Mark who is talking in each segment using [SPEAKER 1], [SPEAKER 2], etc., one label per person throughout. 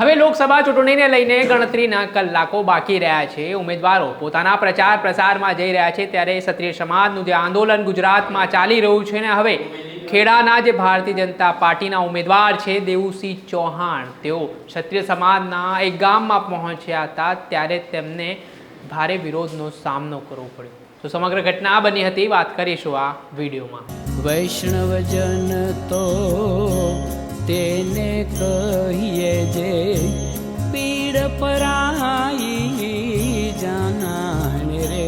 [SPEAKER 1] હવે લોકસભા ચૂંટણીને લઈને ગણતરીના કલાકો બાકી રહ્યા છે. ઉમેદવારો પોતાના પ્રચાર પ્રસારમાં જઈ રહ્યા છે ત્યારે ક્ષત્રિય સમાજનું જે આંદોલન ગુજરાતમાં ચાલી રહ્યું છે ને હવે ખેડાના જે ભારતીય જનતા પાર્ટીના ઉમેદવાર છે દેવુસિંહ ચૌહાણ, તેઓ ક્ષત્રિય સમાજના એક ગામમાં પહોંચ્યા હતા ત્યારે તેમને ભારે વિરોધનો સામનો કરવો પડ્યો. તો સમગ્ર ઘટના બની હતી. વાત કરીશું આ વિડીયોમાં.
[SPEAKER 2] વૈષ્ણવજન તો તેને કહીએ જે પીડ પરાઈ જાનાને રે.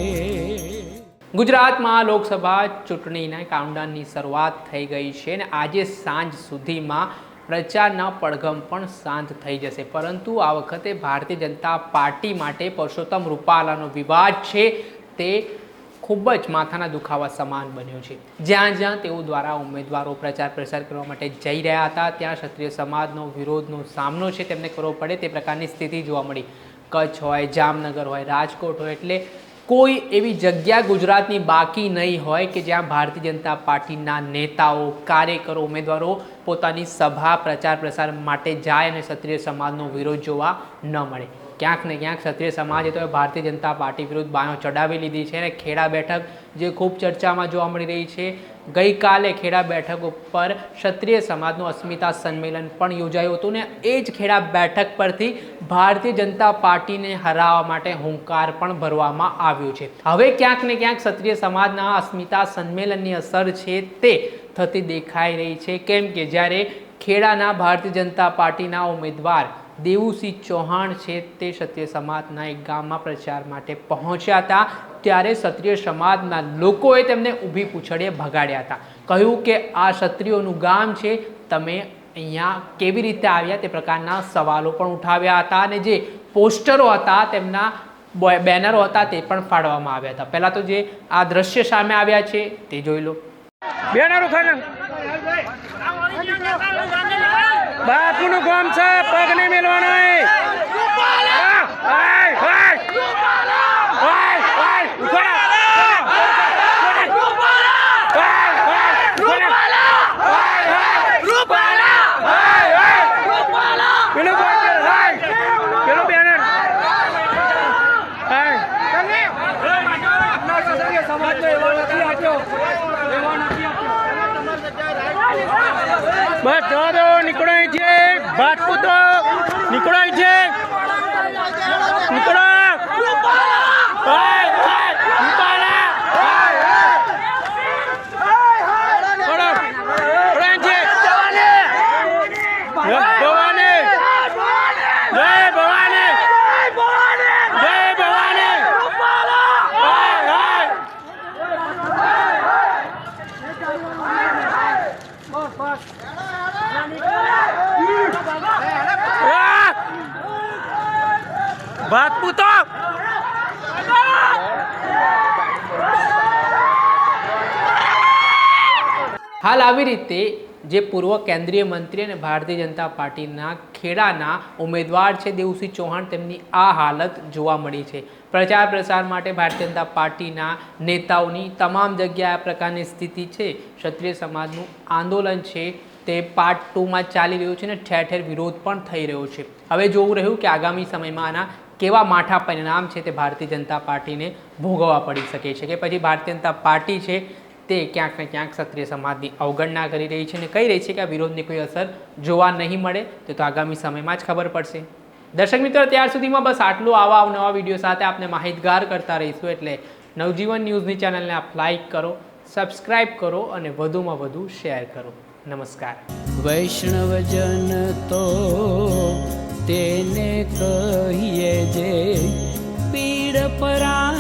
[SPEAKER 1] ગુજરાતમાં લોકસભા ચૂંટણીના કાઉન્ટડાઉનની શરૂઆત થઈ ગઈ છે અને આજે સાંજ સુધીમાં પ્રચારના પડઘમ પણ શાંત થઈ જશે. પરંતુ આ વખતે ભારતીય જનતા પાર્ટી માટે પરસોત્તમ રૂપાલાનો વિવાદ છે તે ખૂબ જ માથાના દુખાવા સમાન બન્યો છે. જ્યાં જ્યાં તેઓ દ્વારા ઉમેદવારો પ્રચાર પ્રસાર કરવા માટે જઈ રહ્યા હતા, ત્યાં ક્ષત્રિય સમાજનો વિરોધનો સામનો છે તેમને કરવો પડે તે પ્રકારની સ્થિતિ જોવા મળી. કચ્છ હોય, જામનગર હોય, રાજકોટ હોય, એટલે કોઈ એવી જગ્યા ગુજરાતની બાકી નહીં હોય કે જ્યાં ભારતીય જનતા પાર્ટીના નેતાઓ, કાર્યકરો, ઉમેદવારો પોતાની સભા પ્રચાર પ્રસાર માટે જાય અને ક્ષત્રિય સમાજનો વિરોધ જોવા ન મળે. ક્યાંક ને ક્યાંક ક્ષત્રિય સમાજે તો ભારતીય જનતા પાર્ટી વિરુદ્ધ બાયો ચડાવી લીધી છે અને ખેડા બેઠક જે ખૂબ ચર્ચામાં જોવા મળી રહી છે, ગઈકાલે ખેડા બેઠક ઉપર ક્ષત્રિય સમાજનું અસ્મિતા સંમેલન પણ યોજાયું હતું ને એ જ ખેડા બેઠક પરથી ભારતીય જનતા પાર્ટીને હરાવવા માટે હુંકાર પણ ભરવામાં આવ્યો છે. હવે ક્યાંક ને ક્યાંક ક્ષત્રિય સમાજના અસ્મિતા સંમેલનની અસર છે તે થતી દેખાઈ રહી છે. કેમ કે જ્યારે ખેડાના ભારતીય જનતા પાર્ટીના ઉમેદવાર દેવુસિંહ ચૌહાણ છે તે ક્ષત્રિય સમાજના એક ગામમાં પ્રચાર માટે પહોંચ્યા હતા. ત્યારે ક્ષત્રિય સમાજના લોકોએ તેમને ઊભી પૂછડીએ ભગાડ્યા હતા. કહ્યું કે આ ક્ષત્રિયોનું ગામ છે, તમે અહીંયા કેવી રીતે આવ્યા તે પ્રકારના સવાલો પણ ઉઠાવ્યા હતા અને જે પોસ્ટરો હતા તેમના બેનરો હતા તે પણ ફાડવામાં આવ્યા હતા. પહેલાં તો જે આ દ્રશ્ય સામે આવ્યા છે તે જોઈ લો.
[SPEAKER 3] બેનરો ખાને બાપુનું ગામ છે પગ નહીં મેલવાનો એ. હા, નથી આપ્યો હાય, હાય, ઊભા બસ જવા નીકળો અહીંથી. ભાજપૂતો નીકળો છે નીકળો. હાય, હાય, રૂપાલા. હાય, હાય. નીકળો. નીકળો અહીંથી. જય ભવાની જય ભવાની જય ભવાની હાય, હાય. આ! ભાજપૂતો
[SPEAKER 1] હાલ આવી રીતે જે પૂર્વ કેન્દ્રીય મંત્રી અને ભારતીય જનતા પાર્ટીના ખેડાના ઉમેદવાર છે દેવસિંહ ચૌહાણ, તેમની આ હાલત જોવા મળી છે. પ્રચાર પ્રસાર માટે ભારતીય જનતા પાર્ટીના નેતાઓની તમામ જગ્યાએ આ પ્રકારની સ્થિતિ છે. ક્ષત્રિય સમાજનું આંદોલન છે તે પાર્ટ ટુમાં ચાલી રહ્યું છે અને ઠેર ઠેર વિરોધ પણ થઈ રહ્યો છે. હવે જોવું રહ્યું કે આગામી સમયમાં આના કેવા માઠા પરિણામ છે તે ભારતીય જનતા પાર્ટીને ભોગવવા પડી શકે છે કે પછી ભારતીય જનતા પાર્ટી છે તે ક્યાંક ને ક્યાંક ક્ષત્રિય સમાજની અવગણના કરી રહી છે અને કહી રહી છે કે આ વિરોધની કોઈ અસર જોવા નહીં મળે, તે આગામી સમયમાં જ ખબર પડશે. દર્શક મિત્રો, ત્યાર સુધીમાં બસ આટલું આવા નવા વીડિયો સાથે આપને માહિતગાર કરતા રહીશું એટલે નવજીવન ન્યૂઝની ચેનલને આપ લાઇક કરો, સબસ્ક્રાઇબ કરો અને વધુમાં વધુ શેર કરો. નમસ્કાર.
[SPEAKER 2] વૈષ્ણવજન તો તેને કહીએ જે પીડ પરાઈ